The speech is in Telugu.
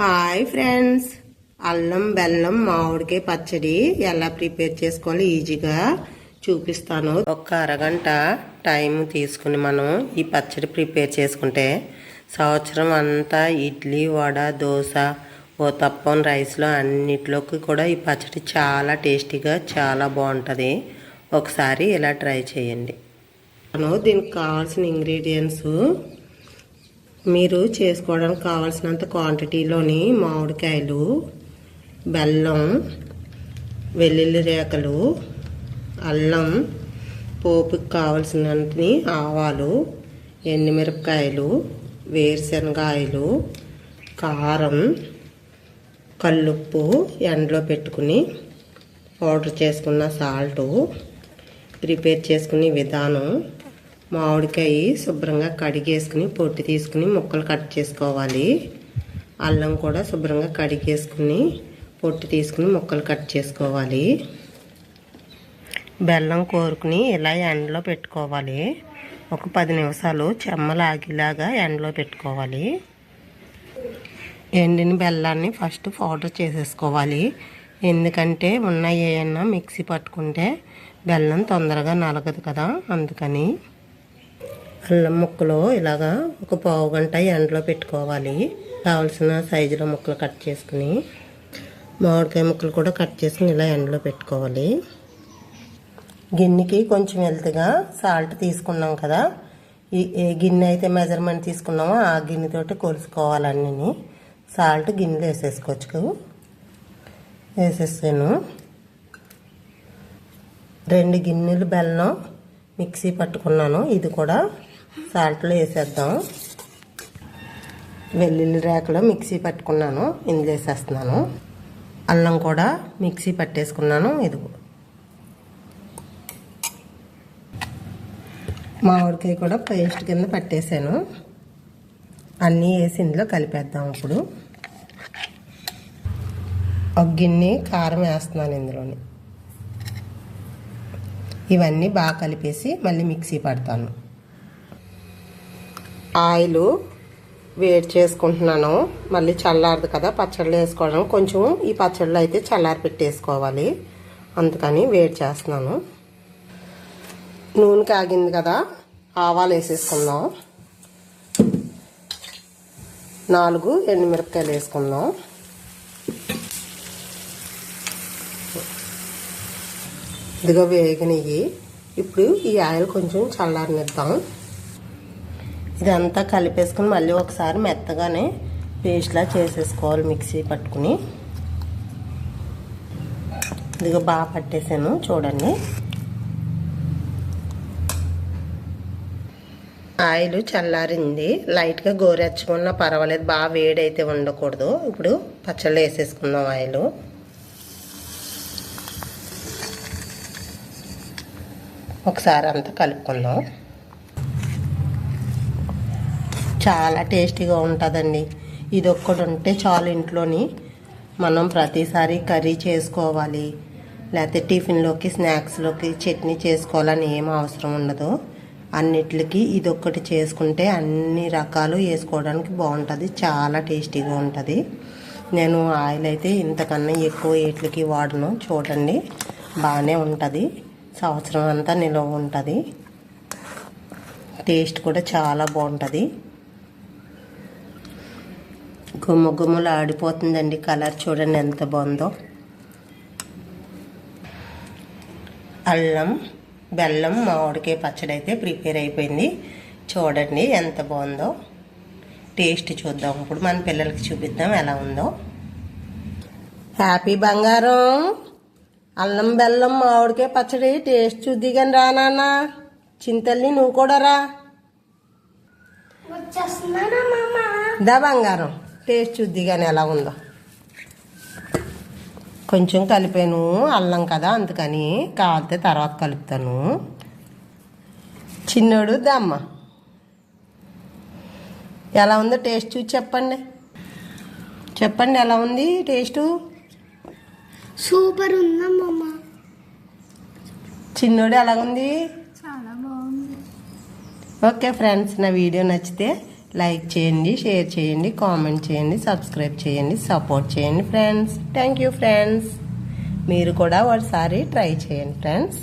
Hi friends. అల్లం బెల్లం మామిడికాయ పచ్చడి ఎలా ప్రిపేర్ చేసుకోవాలి ఈజీగా చూపిస్తాను. ఒక అరగంట టైం తీసుకుని మనం ఈ పచ్చడి ప్రిపేర్ చేసుకుంటే సంవత్సరం అంతా ఇడ్లీ వడ దోశ ఓ తప్పం రైస్లో అన్నిట్లోకి కూడా ఈ పచ్చడి చాలా టేస్టీగా చాలా బాగుంటుంది. ఒకసారి ఇలా ట్రై చేయండి. దీనికి కావాల్సిన ఇంగ్రీడియంట్స్ మీరు చేసుకోవడానికి కావాల్సినంత క్వాంటిటీలోని మామిడికాయలు బెల్లం వెల్లుల్లి రేకలు అల్లం పోపుకి కావాల్సినన్ని ఆవాలు ఎండుమిరపకాయలు వేరుశనగాయలు కారం కల్లుప్పు ఎండలో పెట్టుకుని పౌడర్ చేసుకున్న సాల్టు ప్రిపేర్ చేసుకునే విధానం మామిడికాయ శుభ్రంగా కడిగేసుకుని పొట్టు తీసుకుని ముక్కలు కట్ చేసుకోవాలి. అల్లం కూడా శుభ్రంగా కడిగేసుకుని పొట్టు తీసుకుని ముక్కలు కట్ చేసుకోవాలి. బెల్లం కోరుకుని ఇలా ఎండలో పెట్టుకోవాలి. ఒక పది నిమిషాలు చెమ్మలాగిలాగా ఎండలో పెట్టుకోవాలి. ఎండిన బెల్లాన్ని ఫస్ట్ పౌడర్ చేసేసుకోవాలి. ఎందుకంటే ఉన్న ఏమన్నా మిక్సీ పట్టుకుంటే బెల్లం తొందరగా నలగదు కదా అందుకని. అల్లం ముక్కలు ఇలాగా ఒక పావు గంట ఎండలో పెట్టుకోవాలి. కావలసిన సైజులో ముక్కలు కట్ చేసుకుని మామిడికాయ ముక్కలు కూడా కట్ చేసుకుని ఇలా ఎండలో పెట్టుకోవాలి. గిన్నెకి కొంచెం వెళ్తుగా సాల్ట్ తీసుకున్నాం కదా. ఈ ఏ గిన్నె అయితే మెజర్మెంట్ తీసుకున్నామో ఆ గిన్నెతోటి కొలుసుకోవాలన్నీ సాల్ట్ గిన్నెలో వేసేసుకోవచ్చు. వేసేసాను. రెండు గిన్నెలు బెల్లం మిక్సీ పట్టుకున్నాను. ఇది కూడా సాల్ట్లో వేసేద్దాం. వెల్లుల్లి రేకలో మిక్సీ పట్టుకున్నాను. ఇందులో వేసేస్తున్నాను. అల్లం కూడా మిక్సీ పట్టేసుకున్నాను. ఇది మామిడికాయ కూడా పేస్ట్ కింద పట్టేశాను అన్నీ వేసి ఇందులో కలిపేద్దాం ఇప్పుడు. ఒక గిన్నె కారం వేస్తున్నాను ఇందులోని. ఇవన్నీ బాగా కలిపేసి మళ్ళీ మిక్సీ పడతాను. ఆయిల్ వేడి చేసుకుంటున్నాను. మళ్ళీ చల్లారదు కదా పచ్చళ్ళు వేసుకోవడం. కొంచెం ఈ పచ్చళ్ళు అయితే చల్లారి పెట్టేసుకోవాలి. అందుకని వేడి చేస్తున్నాను. నూనె కాగింది కదా ఆవాలు వేసేసుకుందాం. నాలుగు ఎండుమిరపకాయలు వేసుకుందాం. ఇదిగో వేగినవి ఇప్పుడు ఈ ఆయిల్ కొంచెం చల్లారనిద్దాం. ఇదంతా కలిపేసుకుని మళ్ళీ ఒకసారి మెత్తగానే పేస్ట్లా చేసేసుకోవాలి మిక్సీ పట్టుకుని. ఇదిగో బాగా పట్టేసాను చూడండి. ఆయిల్ చల్లారింది. లైట్గా గోరెచ్చుకున్నా పర్వాలేదు. బాగా వేడైతే ఉండకూడదు. ఇప్పుడు పచ్చళ్ళు వేసేసుకుందాం ఆయిల్. ఒకసారి అంతా కలుపుకుందాం. చాలా టేస్టీగా ఉంటుందండి. ఇది ఒక్కటి ఉంటే చాలు ఇంట్లోని మనం ప్రతిసారి కర్రీ చేసుకోవాలి. లేకపోతే టిఫిన్లోకి స్నాక్స్లోకి చట్నీ చేసుకోవాలని ఏం అవసరం ఉండదు. అన్నిటికి ఇది ఒక్కటి చేసుకుంటే అన్ని రకాలు వేసుకోవడానికి బాగుంటుంది. చాలా టేస్టీగా ఉంటుంది. నేను ఆయిల్ అయితే ఇంతకన్నా ఎక్కువ వేట్లకి వాడను. చూడండి. బాగానే ఉంటుంది. సంవత్సరం అంతా నిల్వ ఉంటుంది. టేస్ట్ కూడా చాలా బాగుంటుంది. గుమ్మ గుమ్మలు ఆడిపోతుందండి కలర్ చూడండి ఎంత బాగుందో. అల్లం బెల్లం మామిడికాయ పచ్చడి అయితే ప్రిపేర్ అయిపోయింది. చూడండి ఎంత బాగుందో. టేస్ట్ చూద్దాం. ఇప్పుడు మన పిల్లలకి చూపిద్దాం ఎలా ఉందో. హ్యాపీ బంగారం! అల్లం బెల్లం మామిడికాయ పచ్చడి టేస్ట్ చూద్ది కానీ రా నాన్న. చింతల్ని నువ్వు కూడా రా. దా బంగారం. టేస్ట్ చూద్ది కానీ ఎలా ఉందో. కొంచెం కలిపాను. అల్లం కదా అందుకని కావాలితే తర్వాత కలుపుతాను. చిన్నోడు దమ్మ ఎలా ఉందో టేస్ట్ చూసి చెప్పండి. చెప్పండి ఎలా ఉంది టేస్టు? సూపర్ ఉందమ్మమ్మ చిన్నోడు ఎలా ఉంది చాలా బాగుంది. ఓకే ఫ్రెండ్స్ నా వీడియో నచ్చితే లైక్ చేయండి షేర్ చేయండి కామెంట్ చేయండి సబ్స్క్రైబ్ చేయండి సపోర్ట్ చేయండి ఫ్రెండ్స్. Thank you friends. మీరు కూడా ఒకసారి ట్రై చేయండి ఫ్రెండ్స్.